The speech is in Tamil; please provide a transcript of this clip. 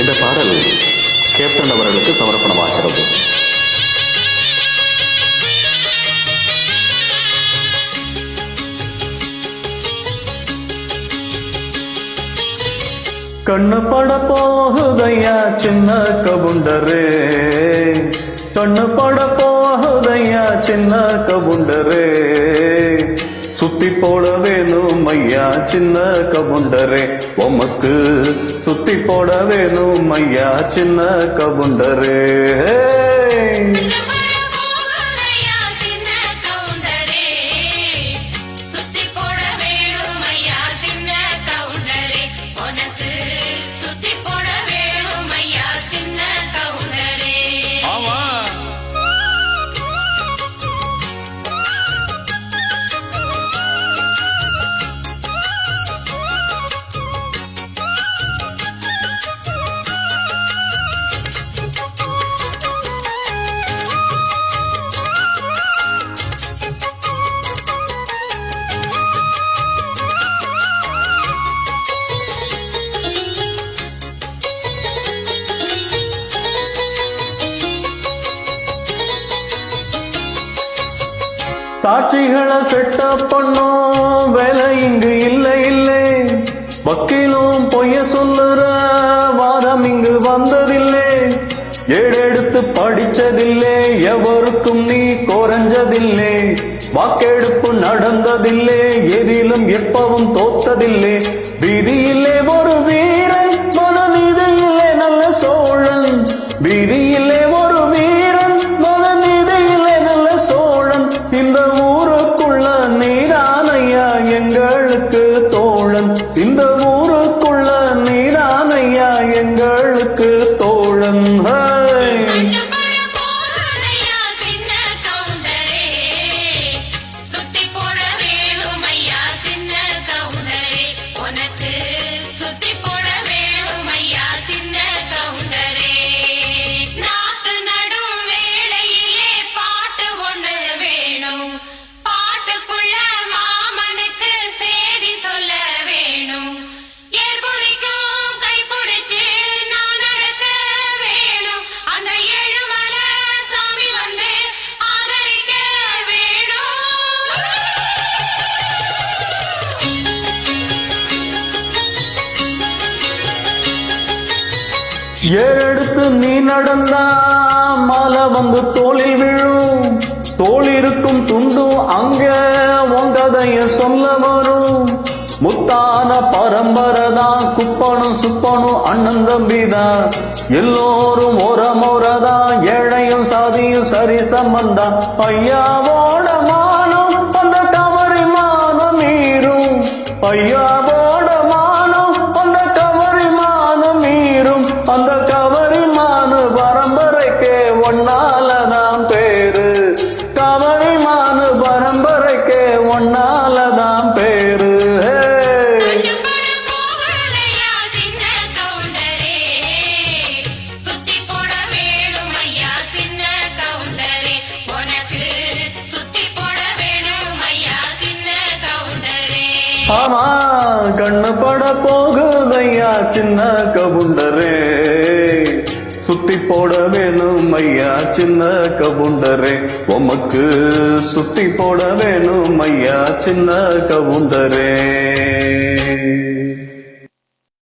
இந்த பாடல் கேப்டன் அவர்களுக்கு சமர்ப்பணமாகிறது. கண்ணு பட போகுதையா சின்ன கபுண்டரு கண்ணு பட போகுதையா சின்ன கபுண்டரே சுத்தி போட வேணும் ஐயா சின்ன கபுண்டரே உமக்கு சுத்தி போட வேணும் ஐயா சின்ன கபுண்டரே சின்ன கவுண்டரே. சுத்தி போட சாட்சிகளை செட்டப் பண்ணோம். வேலை இங்கு இல்லை இல்லை. வக்கீலும் பொய்ய சொல்லுற வாதம் இங்கு வந்ததில்லை. ஏடெடுத்து படிச்சதில்லை. எவருக்கும் நீ குறைஞ்சதில்லை வாக்கெடுப்பு நடந்ததில்லை. எதிலும் எப்பவும் தோத்ததில்லை. வீதியிலே ஒரு வீரன் மனநிதியிலே நல்ல சோழன். வீதியிலே ஏறெடுத்து நீ நடந்தா மாலை வந்து தோளில் விழும். தோல் இருக்கும் துண்டும் அங்க உங்கதைய சொல்ல வரும். முத்தான பரம்பரை தான் குப்பனும் சுப்பனும் அண்ணன் தம்பிதான் எல்லோரும் ஒரு முறைதான் ஏழையும் சாதியும் சரி சம்பந்தா ஐயாவோட மானம் அந்த கவரி மானம் மீறும். ஐயாவோட கவுண்டரே. உனக்கு சுத்தி போட வேணும் ஐயா சின்ன கவுண்டரே. ஆமா கண்ணு பட போகுதையா சின்ன கபுண்டரே சுத்தி போட வேணும் ஐயா சின்ன கவுண்டரே. உமக்கு சுத்தி போட வேணும் ஐயா சின்ன கவுண்டரே.